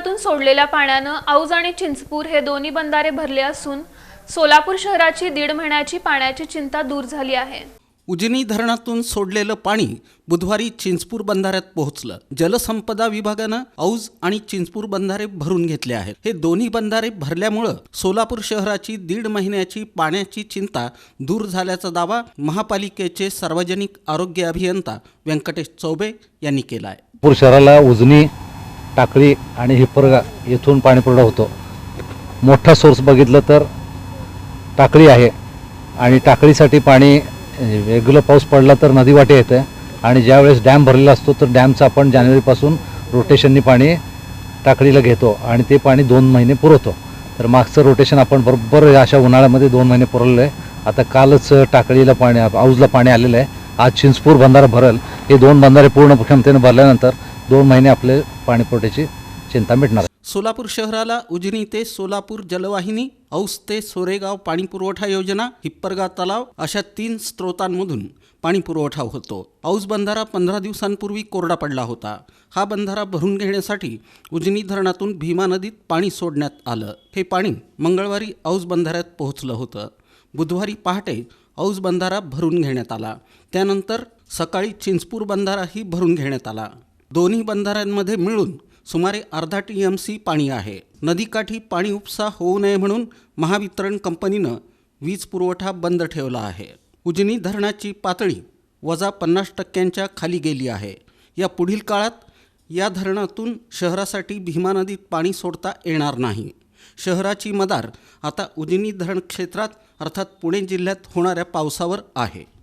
धरणातून सोडलेल्या पाण्यानं औज आणि चिंचपूर हे दोन्ही बंधारे भरले असून सोलापूर शहराची दीड महिन्याची पाण्याची चिंता दूर झाली आहे. उजनी धरणातून सोडलेलं पाणी बुधवारी चिंचपूर बंधाऱ्यात पोहोचलं. जलसंपदा विभागानं औज आणि चिंचपूर बंधारे भरून घेतले आहेत. हे दोन्ही बंधारे भरल्यामुळं सोलापूर शहराची दीड महिन्याची पाण्याची चिंता दूर झाल्याचा दावा महापालिकेचे सार्वजनिक आरोग्य अभियंता व्यंकटेश चौबे यांनी केला आहे शहराला उजनी टाकळी आणि हिपरगा येथून पाणीपुरवठा होतो. मोठा सोर्स बघितलं तर टाकळी आहे आणि टाकळीसाठी पाणी रेग्युलर पाऊस पडला तर नदीवाटे येतं आणि ज्यावेळेस डॅम भरलेला असतो तर डॅमचं आपण जानेवारीपासून रोटेशननी पाणी टाकळीला घेतो आणि ते पाणी दोन महिने पुरवतो. तर मागचं रोटेशन आपण बरोबर अशा उन्हाळ्यामध्ये दोन महिने पुरवलं आहे. आता कालच टाकळीला पाणी आऊजला पाणी आलेलं आहे. आज चिंचपूर बंधारा भरल. हे दोन बंधारे पूर्ण क्षमतेने भरल्यानंतर दोन महिने आपले पाणीपुरवठ्याची चिंता मिटणार सोलापूर शहराला उजनी ते सोलापूर जलवाहिनी औस ते सोरेगाव पाणीपुरवठा योजना हिप्परगा तलाव अशा तीन स्त्रोतांमधून पाणी पुरवठा होतो. औस बंधारा पंधरा दिवसांपूर्वी कोरडा पडला होता. हा बंधारा भरून घेण्यासाठी उजनी धरणातून भीमा नदीत पाणी सोडण्यात आलं. हे पाणी मंगळवारी औस बंधाऱ्यात पोहोचलं होतं. बुधवारी पहाटे औस बंधारा भरून घेण्यात आला. त्यानंतर सकाळी चिंचपूर बंधाराही भरून घेण्यात आला. दोन्ही बंधाऱ्यांमध्ये मिळून सुमारे अर्धा टी एम सी पाणी आहे. नदीकाठी पाणी उपसा होऊ नये म्हणून महावितरण कंपनीनं वीज पुरवठा बंद ठेवला आहे. उजनी धरणाची पातळी वजा पन्नास टक्क्यांच्या खाली गेली आहे. या पुढील काळात या धरणातून शहरासाठी भीमा नदीत पाणी सोडता येणार नाही. शहराची मदार आता उजनी धरण क्षेत्रात अर्थात पुणे जिल्ह्यात होणाऱ्या पावसावर आहे.